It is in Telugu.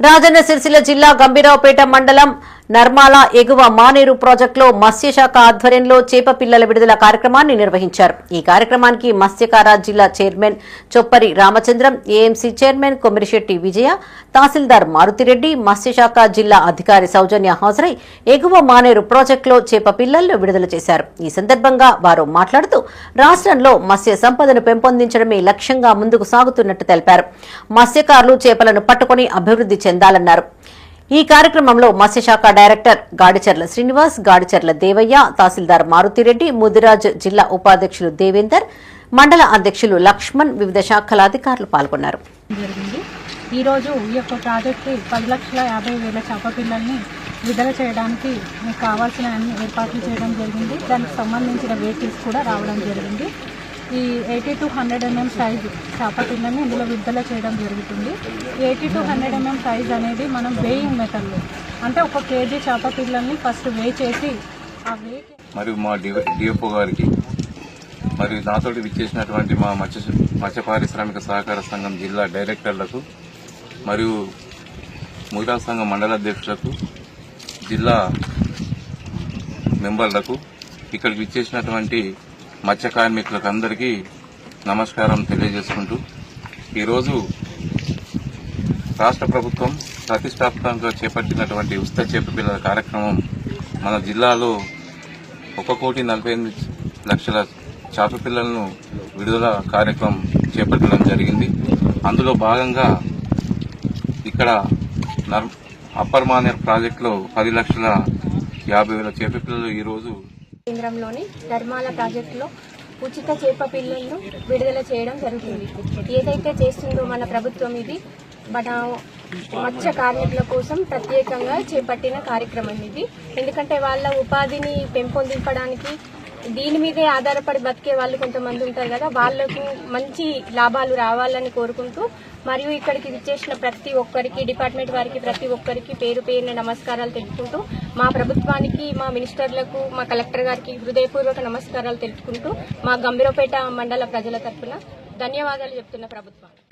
రాజన్న సిరిసిల్ల జిల్లా గంభీరావుపేట మండలం నర్మాల ఎగువ మానేరు ప్రాజెక్టులో మత్స్యశాఖ ఆధ్వర్యంలో చేప పిల్లల విడుదల కార్యక్రమాన్ని నిర్వహించారు. ఈ కార్యక్రమానికి మత్స్యకార జిల్లా chairman Choppari Ramachandram AMC chairman Komirishetti Vijaya తహసీల్దార్ మారుతిరెడ్డి మత్స్యశాఖ జిల్లా అధికారి సౌజన్య హాజరై ఎగువ మానేరు ప్రాజెక్టులో చేప పిల్లలను విడుదల చేశారు. ఈ సందర్భంగా వారు మాట్లాడుతూ రాష్ట్రంలో మత్స్య సంపదను పెంపొందించడమే లక్ష్యంగా ముందుకు సాగుతున్నట్టు తెలిపారు. మత్స్యకారులు చేపలను పట్టుకుని అభివృద్ధి చెందాలన్నారు. ఈ కార్యక్రమంలో మత్స్యశాఖ డైరెక్టర్ గాడిచర్ల శ్రీనివాస్ గాడిచర్ల దేవయ్య తహసీల్దార్ మారుతిరెడ్డి ముదిరాజ్ జిల్లా ఉపాధ్యక్షులు దేవేందర్ మండల అధ్యక్షులు లక్ష్మణ్ వివిధ శాఖల అధికారులు పాల్గొన్నారు. ఈరోజు ఈ యొక్క ప్రాజెక్టు పది లక్షల యాభై వేల చేప పిల్లల్ని విడుదల చేయడానికి మీకు కావాల్సిన అన్ని ఏర్పాట్లు చేయడం జరిగింది. దానికి సంబంధించిన వెహికల్స్ కూడా రావడం జరిగింది. ఈ eighty to hundred MM size చేప పిల్లల్ని ఇందులో విడుదల చేయడం జరుగుతుంది. Eighty to hundred MM size అనేది మనం వేయింగ్ మెథడ్లో అంటే ఒక కేజీ చేప ఫస్ట్ వే చేసి ఆ వే మరియు మా డిఎఫ్ఓ గారికి మరియు నాతోటి విచ్చేసినటువంటి మా మత్స్య మత్స్య పారిశ్రామిక సహకార సంఘం జిల్లా డైరెక్టర్లకు మరియు మహిళా సంఘం మండల అధ్యక్షులకు జిల్లా మెంబర్లకు ఇక్కడికి విచ్చేసినటువంటి మత్స్య కార్మికులకు అందరికీ నమస్కారం తెలియజేసుకుంటూ ఈరోజు రాష్ట్ర ప్రభుత్వం ప్రతిష్టాత్మకంగా చేపట్టినటువంటి ఉచిత చేప పిల్లల కార్యక్రమం మన జిల్లాలో ఒక కోటి నలభై ఎనిమిది లక్షల చేప పిల్లలను విడుదల కార్యక్రమం చేపట్టడం జరిగింది. అందులో భాగంగా ఇక్కడ నర్ అప్పర్ మానేర్ ప్రాజెక్టులో పది లక్షల యాభై వేల చేప పిల్లలు ఈరోజు కేంద్రంలోని ధర్మాల ప్రాజెక్టులో ఉచిత చేప పిల్లలను విడుదల చేయడం జరుగుతుంది. ఏదైతే చేస్తుందో మన ప్రభుత్వం ఇది మన మత్స్య కార్మికుల కోసం ప్రత్యేకంగా చేపట్టిన కార్యక్రమం ఇది. ఎందుకంటే వాళ్ళ ఉపాధిని పెంపొందించడానికి దీని మీదే ఆధారపడి బతికే వాళ్ళు కొంతమంది ఉంటారు కదా వాళ్ళకు మంచి లాభాలు రావాలని కోరుకుంటూ మరియు ఇక్కడికి విచ్చేసిన ప్రతి ఒక్కరికి డిపార్ట్మెంట్ వారికి ప్రతి ఒక్కరికి పేరు పేరున నమస్కారాలు తెలుపుకుంటూ మా ప్రభుత్వానికి మా మినిస్టర్లకు మా కలెక్టర్ గారికి హృదయపూర్వక నమస్కారాలు తెలుపుకుంటూ మా గంభీరపేట మండల ప్రజల తరఫున ధన్యవాదాలు చెప్తున్న ప్రభుత్వానికి.